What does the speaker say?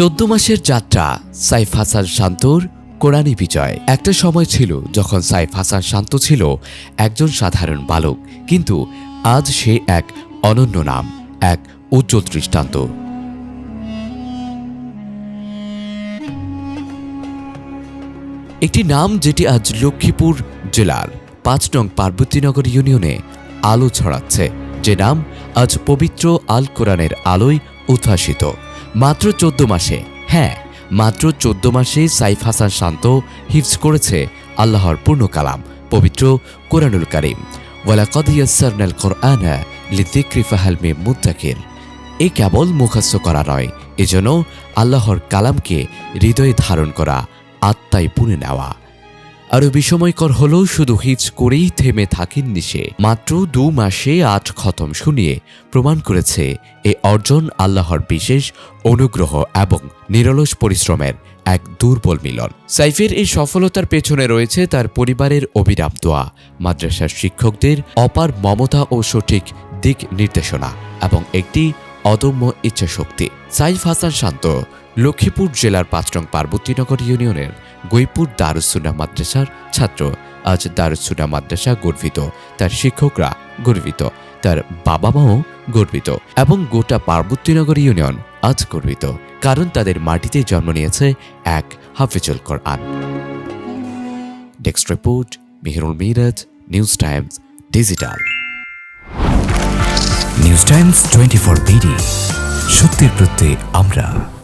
চোদ্দ মাসের যাত্রা, সাইফ হাসান শান্তর কোরআনী বিজয়। একটা সময় ছিল যখন সাইফ হাসান শান্ত ছিল একজন সাধারণ বালক, কিন্তু আজ সে এক অনন্য নাম, এক উজ্জ্বল দৃষ্টান্ত। একটি নাম যেটি আজ লক্ষ্মীপুর জেলার পাঁচ নং পার্বতীনগর ইউনিয়নে আলো ছড়াচ্ছে, যে নাম আজ পবিত্র আল কোরআনের আলোয় উদ্ভাসিত। মাত্র চোদ্দ মাসে। হ্যাঁ মাত্র চোদ্দ মাসে সাইফ হাসান শান্ত হিফজ করেছে আল্লাহর পূর্ণ কালাম, পবিত্র কোরআনুল কারিম। ওয়ালাকদ ইয়াসসারনাল কোরআনা লিযিকরি ফাহাল মুদাকির এ কেবল মুখস্থ করা নয়, এজন্য আল্লাহর কালামকে হৃদয়ে ধারণ করা, আত্মায় পুনে নেওয়া। আরও বিস্ময়কর হলেও শুধু হিজ করেই থেমে থাকেননি সে, মাত্র দু মাসে আট খতম শুনিয়ে প্রমাণ করেছে এ অর্জন আল্লাহর বিশেষ অনুগ্রহ এবং নিরলস পরিশ্রমের এক দুর্বল মিলন। সাইফের এই সফলতার পেছনে রয়েছে তার পরিবারের অবিরাম দোয়া, মাদ্রাসার শিক্ষকদের অপার মমতা ও সঠিক দিক নির্দেশনা এবং একটি অদম্য ইচ্ছাশক্তি। সাইফ হাসান শান্ত, লক্ষ্মীপুর জেলার পাঁচ নং পার্বতীনগর ইউনিয়নের গৈপুর দারুসুনা মাদ্রাসার ছাত্র। আজ দারুসুনা মাদ্রাসা গর্বিত। তার শিক্ষকরা গর্বিত। তার বাবা মাও গর্বিত। এবং গোটা পার্বতীনগর ইউনিয়ন আজ গর্বিত। কারণ তাদের মাটিতে জন্ম নিয়েছে এক হাফিজুল কোরআন। Desk report, Mehrul Miraj, news times, digital. News times twenty four BD. সত্যের প্রত্যয়ে আমরা।